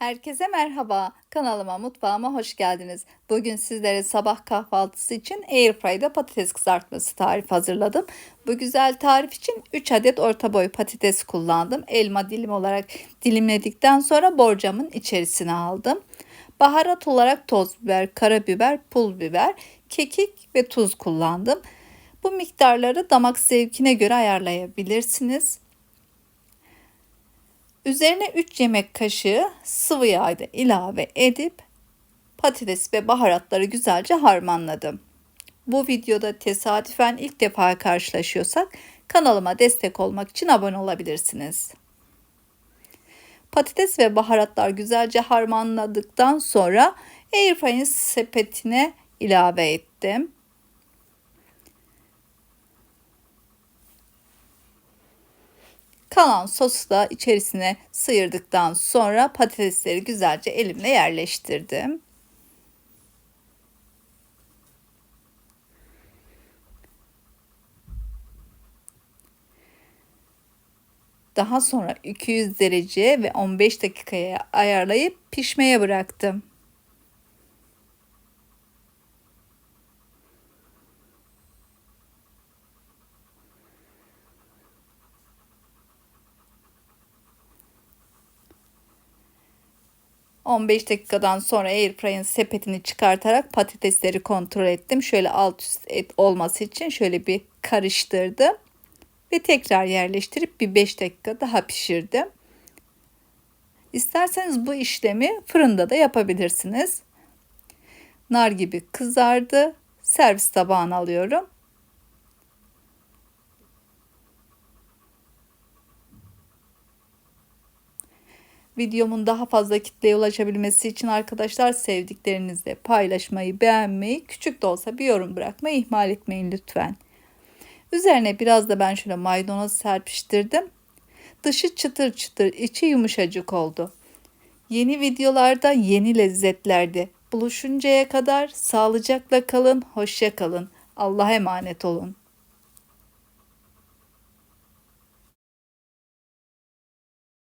Herkese merhaba. Kanalıma, mutfağıma hoş geldiniz. Bugün sizlere sabah kahvaltısı için Airfry'da patates kızartması tarifi hazırladım. Bu güzel tarif için 3 adet orta boy patates kullandım. Elma dilim olarak dilimledikten sonra borcamın içerisine aldım. Baharat olarak toz biber, karabiber, pul biber, kekik ve tuz kullandım. Bu miktarları damak zevkine göre ayarlayabilirsiniz. Üzerine 3 yemek kaşığı sıvı yağ da ilave edip patates ve baharatları güzelce harmanladım. Bu videoda tesadüfen ilk defa karşılaşıyorsak kanalıma destek olmak için abone olabilirsiniz. Patates ve baharatlar güzelce harmanladıktan sonra airfryer'in sepetine ilave ettim. Kalan sosu da içerisine sıyırdıktan sonra patatesleri güzelce elimle yerleştirdim. Daha sonra 200 derece ve 15 dakikaya ayarlayıp pişmeye bıraktım. 15 dakikadan sonra airfryer'ın sepetini çıkartarak patatesleri kontrol ettim. Şöyle alt üst et olması için şöyle bir karıştırdım. Ve tekrar yerleştirip bir 5 dakika daha pişirdim. İsterseniz bu işlemi fırında da yapabilirsiniz. Nar gibi kızardı. Servis tabağına alıyorum. Videomun daha fazla kitleye ulaşabilmesi için arkadaşlar sevdiklerinizle paylaşmayı, beğenmeyi, küçük de olsa bir yorum bırakmayı ihmal etmeyin lütfen. Üzerine biraz da ben şöyle maydanoz serpiştirdim. Dışı çıtır çıtır, içi yumuşacık oldu. Yeni videolarda, yeni lezzetlerde buluşuncaya kadar sağlıcakla kalın, hoşça kalın. Allah'a emanet olun.